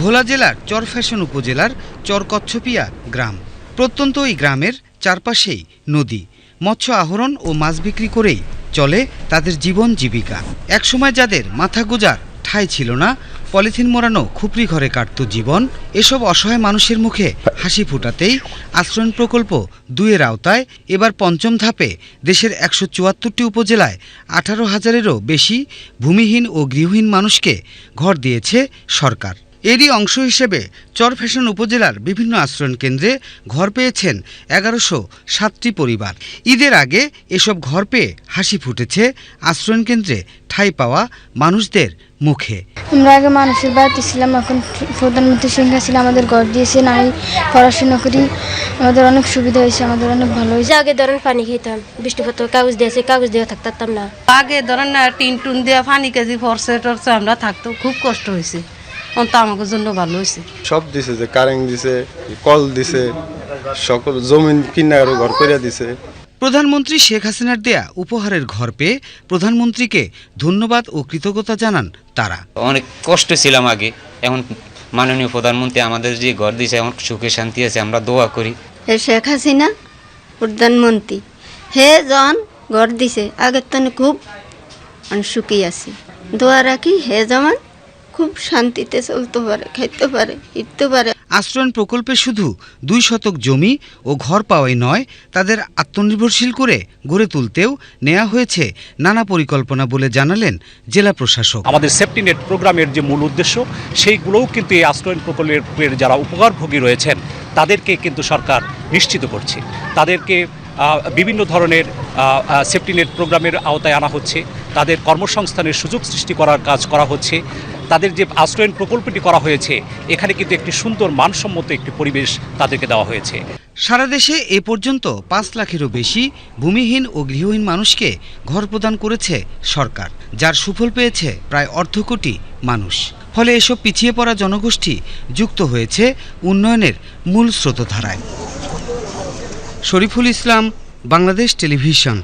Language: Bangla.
ভোলা জেলার চরফ্যাশন উপজেলার চরকচ্ছপিয়া গ্রাম। প্রত্যন্ত এই গ্রামের চারপাশেই নদী। মৎস্য আহরণ ও মাছ বিক্রি করেই চলে তাদের জীবন জীবিকা। একসময় যাদের মাথা গোজার ঠাঁই ছিল না, পলিথিন মোড়ানো খুপড়ি ঘরে কাটত জীবন। এসব অসহায় মানুষের মুখে হাসি ফুটাতেই আশ্রয়ণ প্রকল্প দুয়ের আওতায়, এবার পঞ্চম ধাপে দেশের একশো চুয়াত্তরটি উপজেলায় আঠারো হাজারেরও বেশি ভূমিহীন ও গৃহহীন মানুষকে ঘর দিয়েছে সরকার। এরই অংশ হিসেবে চরফ্যাশন উপজেলার বিভিন্ন আশ্রয়ণ কেন্দ্রে ঘর পেয়েছেন এগারোশো সাতটি পরিবার। ঈদের আগে এসব ঘর পেয়ে হাসি ফুটেছে আশ্রয়ণ কেন্দ্রে ঠাঁই পাওয়া মানুষদের মুখে। আমরা আগে মানুষের বাড়িতে ছিলাম এখন প্রধানমন্ত্রী শেখ হাসিনা আমাদের ঘর দিয়েছেন আমি পড়াশোনা করি আমাদের অনেক সুবিধা হয়েছে আমাদের অনেক ভালো হয়েছে। আগে ধরেন পানি খেতাম বৃষ্টিপত্র কাগজ দিয়েছে কাগজ দিয়ে থাকতাম না। আগে ধরেন না টিন টুন দিয়ে পানি কেজি ফরসে টরসে আমরা থাকতো খুব কষ্ট হয়েছে। আমাদের জন্য ভালো হয়েছে সব দিছে যে কারেন্ট দিছে কল দিছে সকল জমিন কিনারও ঘর করে দিছে। প্রধানমন্ত্রী শেখ হাসিনার দেয়া উপহারের ঘর পেয়ে প্রধানমন্ত্রীকে ধন্যবাদ ও কৃতজ্ঞতা জানান তারা। অনেক কষ্ট ছিলাম আগে। এখন মাননীয় প্রধানমন্ত্রী আমাদের যে ঘর দিয়েছে এখন সুখে শান্তি আছে আমরা দোয়া করি। শেখ হাসিনা প্রধানমন্ত্রী হে জন ঘর দিছে আগের তো খুব মানে সুখী আছি। দোয়া রাখি হে যেমন খুব শান্তিতে চলতে পারে খাইতে পারে ইতে পারে। আশ্রয়ণ প্রকল্পে শুধু দুই শতক জমি ও ঘর পাওয়াই নয় তাদের আত্মনির্ভরশীল করে গড়ে তুলতেও নেওয়া হয়েছে নানা পরিকল্পনা বলে জানালেন জেলা প্রশাসক। আমাদের সেফটি নেট প্রোগ্রামের যে মূল উদ্দেশ্য সেইগুলোও কিন্তু এই আশ্রয়ণ প্রকল্পের যারা উপকারভোগী রয়েছেন তাদেরকে কিন্তু সরকার নিশ্চিত করছে। তাদেরকে বিভিন্ন ধরনের সেফটি নেট প্রোগ্রামের আওতায় আনা হচ্ছে। তাদের কর্মসংস্থানের সুযোগ সৃষ্টি করার কাজ করা হচ্ছে। তাদের যে আশ্রয়ণ প্রকল্পটি করা হয়েছে, এখানে কিন্তু একটি সুন্দর মানসম্মত একটি পরিবেশ তাদেরকে দেওয়া হয়েছে। সারা দেশে এ পর্যন্ত পাঁচ লাখেরও বেশি ভূমিহীন ও গৃহহীন মানুষকে ঘর প্রদান করেছে সরকার, যার সুফল পেয়েছে প্রায় অর্ধ কোটি মানুষ। ফলে এসব পিছিয়ে পড়া জনগোষ্ঠী যুক্ত হয়েছে উন্নয়নের মূল স্রোতধারায়। শরীফুল ইসলাম, বাংলাদেশ টেলিভিশন।